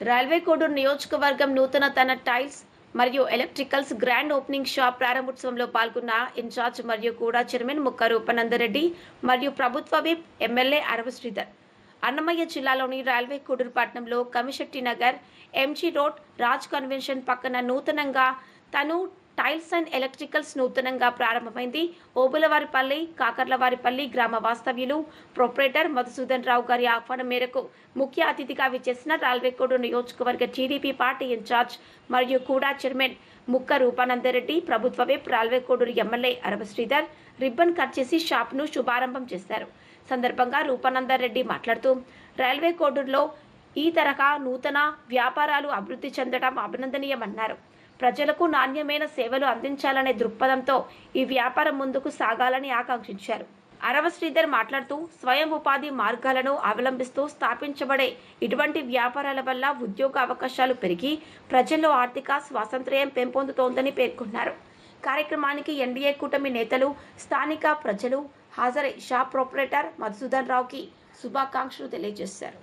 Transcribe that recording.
Railway Koduru నియోజకవర్గం నూతన తన టైల్స్ మరియు ఎలక్ట్రికల్స్ గ్రాండ్ ఓపెనింగ్ షాప్ ప్రారంభోత్సవంలో పాల్గొన్న ఇన్ఛార్జ్ మరియు కూడా చైర్మన్ ముక్క రూపనందరెడ్డి మరియు ప్రభుత్వ విప్ ఎమ్మెల్యే అరవ శ్రీధర్. అన్నమయ్య జిల్లాలోని రైల్వే కోడూరు పట్టణంలో Kamishetti Nagar MG road Raj convention పక్కన నూతనంగా తను టైల్స్ అండ్ ఎలక్ట్రికల్స్ నూతనంగా ప్రారంభమైంది. ఓబులవారిపల్లి కాకర్లవారిపల్లి గ్రామ వాస్తవ్యులు ప్రొపరేటర్ మధుసూదన్ రావు గారి ఆహ్వానం మేరకు ముఖ్య అతిథిగా విచ్చేసిన రాల్వేకోడు నియోజకవర్గ టీడీపీ పార్టీ ఇన్ఛార్జ్ మరియు కూడా చైర్మన్ ముక్క రూపానందరెడ్డి ప్రభుత్వ whip Railway Koduru MLA Arava Sridhar ribbon cut చేసి షాప్ను శుభారంభం చేశారు. సందర్భంగా రూపానందరెడ్డి మాట్లాడుతూ రైల్వే కోడూరులో ఈ తరహా నూతన వ్యాపారాలు అభివృద్ధి చెందడం అభినందనీయమన్నారు. ప్రజలకు నాణ్యమైన సేవలు అందించాలనే దృక్పథంతో ఈ వ్యాపారం ముందుకు సాగాలని ఆకాంక్షించారు. అరవ శ్రీధర్ మాట్లాడుతూ స్వయం ఉపాధి మార్గాలను అవలంబిస్తూ స్థాపించబడే ఇటువంటి వ్యాపారాల వల్ల ఉద్యోగ అవకాశాలు పెరిగి ప్రజల్లో ఆర్థిక స్వాతంత్ర్యం పెంపొందుతోందని పేర్కొన్నారు. కార్యక్రమానికి ఎన్డీఏ కూటమి నేతలు స్థానిక ప్రజలు హాజరై షాప్ ప్రొపరేటర్ మధుసూదన్ రావుకి శుభాకాంక్షలు తెలియజేశారు.